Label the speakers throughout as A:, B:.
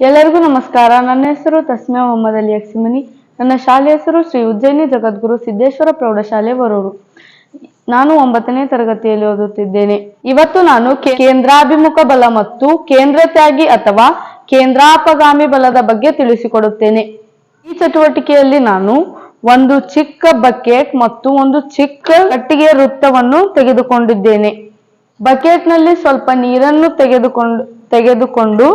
A: ಎಲ್ಲರಿಗೂ ನಮಸ್ಕಾರ. ನನ್ನ ಹೆಸರು ತಸ್ಮಿಯಾ ಮೊಹಮ್ಮದ್ ಅಲಿ ಅಕ್ಸಿಮನಿ. ನನ್ನ ಶಾಲೆ ಹೆಸರು ಶ್ರೀ ಉಜ್ಜಯಿನಿ ಜಗದ್ಗುರು ಸಿದ್ದೇಶ್ವರ ಪ್ರೌಢಶಾಲೆ ವರೂರು. ನಾನು ಒಂಬತ್ತನೇ ತರಗತಿಯಲ್ಲಿ ಓದುತ್ತಿದ್ದೇನೆ. ಇವತ್ತು ನಾನು ಕೇಂದ್ರಾಭಿಮುಖ ಬಲ ಮತ್ತು ಕೇಂದ್ರ ತ್ಯಾಗಿ ಅಥವಾ ಕೇಂದ್ರಾಪಗಾಮಿ ಬಲದ ಬಗ್ಗೆ ತಿಳಿಸಿಕೊಡುತ್ತೇನೆ. ಈ ಚಟುವಟಿಕೆಯಲ್ಲಿ ನಾನು ಒಂದು ಚಿಕ್ಕ ಬಕೆಟ್ ಮತ್ತು ಒಂದು ಚಿಕ್ಕ ಕಟ್ಟಿಗೆ ವೃತ್ತವನ್ನು ತೆಗೆದುಕೊಂಡಿದ್ದೇನೆ. ಬಕೆಟ್ನಲ್ಲಿ ಸ್ವಲ್ಪ ನೀರನ್ನು ತೆಗೆದುಕೊಂಡು ತೆಗೆದುಕೊಂಡು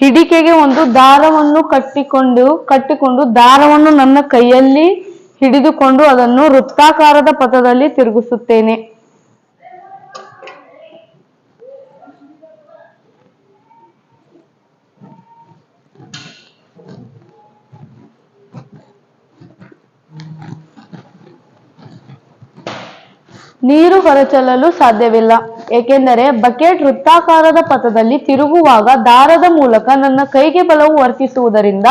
A: ಹಿಡಿಕೆಗೆ ಒಂದು ದಾರವನ್ನು ಕಟ್ಟಿಕೊಂಡು ಕಟ್ಟಿಕೊಂಡು ದಾರವನ್ನು ನನ್ನ ಕೈಯಲ್ಲಿ ಹಿಡಿದುಕೊಂಡು ಅದನ್ನು ವೃತ್ತಾಕಾರದ ಪಥದಲ್ಲಿ ತಿರುಗಿಸುತ್ತೇನೆ. ನೀರು ಹೊರಚಲ್ಲಲು ಸಾಧ್ಯವಿಲ್ಲ. ಏಕೆಂದರೆ ಬಕೆಟ್ ವೃತ್ತಾಕಾರದ ಪಥದಲ್ಲಿ ತಿರುಗುವಾಗ ದಾರದ ಮೂಲಕ ನನ್ನ ಕೈಗೆ ಬಲವು ವರ್ತಿಸುವುದರಿಂದ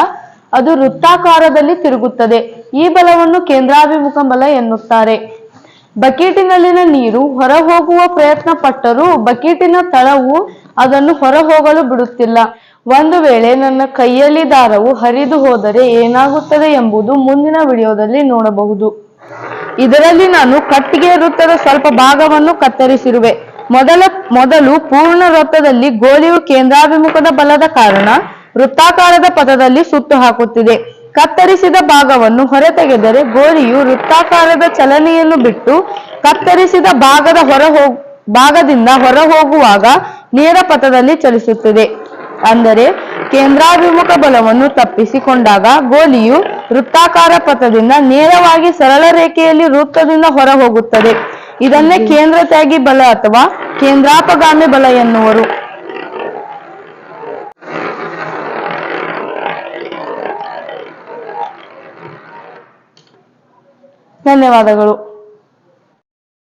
A: ಅದು ವೃತ್ತಾಕಾರದಲ್ಲಿ ತಿರುಗುತ್ತದೆ. ಈ ಬಲವನ್ನು ಕೇಂದ್ರಾಭಿಮುಖ ಬಲ ಎನ್ನುತ್ತಾರೆ. ಬಕೆಟಿನಲ್ಲಿನ ನೀರು ಹೊರಹೋಗುವ ಪ್ರಯತ್ನ ಪಟ್ಟರೂ ಬಕೆಟಿನ ತಳವು ಅದನ್ನು ಹೊರಹೋಗಲು ಬಿಡುತ್ತಿಲ್ಲ. ಒಂದು ವೇಳೆ ನನ್ನ ಕೈಯಲ್ಲಿ ದಾರವು ಹರಿದು ಹೋದರೆ ಏನಾಗುತ್ತದೆ ಎಂಬುದು ಮುಂದಿನ ವಿಡಿಯೋದಲ್ಲಿ ನೋಡಬಹುದು. ಇದರಲ್ಲಿ ನಾನು ಕಟ್ಟಿಗೆ ವೃತ್ತದ ಸ್ವಲ್ಪ ಭಾಗವನ್ನು ಕತ್ತರಿಸಿರುವೆ. ಮೊದಲ ಮೊದಲು ಪೂರ್ಣ ವೃತ್ತದಲ್ಲಿ ಗೋಲಿಯು ಕೇಂದ್ರಾಭಿಮುಖದ ಬಲದ ಕಾರಣ ವೃತ್ತಾಕಾರದ ಪಥದಲ್ಲಿ ಸುತ್ತು ಹಾಕುತ್ತಿದೆ. ಕತ್ತರಿಸಿದ ಭಾಗವನ್ನು ಹೊರತೆಗೆದರೆ ಗೋಲಿಯು ವೃತ್ತಾಕಾರದ ಚಲನೆಯನ್ನು ಬಿಟ್ಟು ಕತ್ತರಿಸಿದ ಭಾಗದ ಹೊರ ಭಾಗದಿಂದ ಹೊರ ಹೋಗುವಾಗ ನೇರ ಪಥದಲ್ಲಿ ಚಲಿಸುತ್ತದೆ. ಅಂದರೆ ಕೇಂದ್ರಾಭಿಮುಖ ಬಲವನ್ನು ತಪ್ಪಿಸಿಕೊಂಡಾಗ ಗೋಲಿಯು ವೃತ್ತಾಕಾರ ಪಥದಿಂದ ನೇರವಾಗಿ ಸರಳ ರೇಖೆಯಲ್ಲಿ ವೃತ್ತದಿಂದ ಹೊರ ಹೋಗುತ್ತದೆ. ಇದನ್ನೇ ಕೇಂದ್ರ ತ್ಯಾಗಿ ಬಲ ಅಥವಾ ಕೇಂದ್ರಾಪಗಾಮಿ ಬಲ ಎನ್ನುವರು. ಧನ್ಯವಾದಗಳು.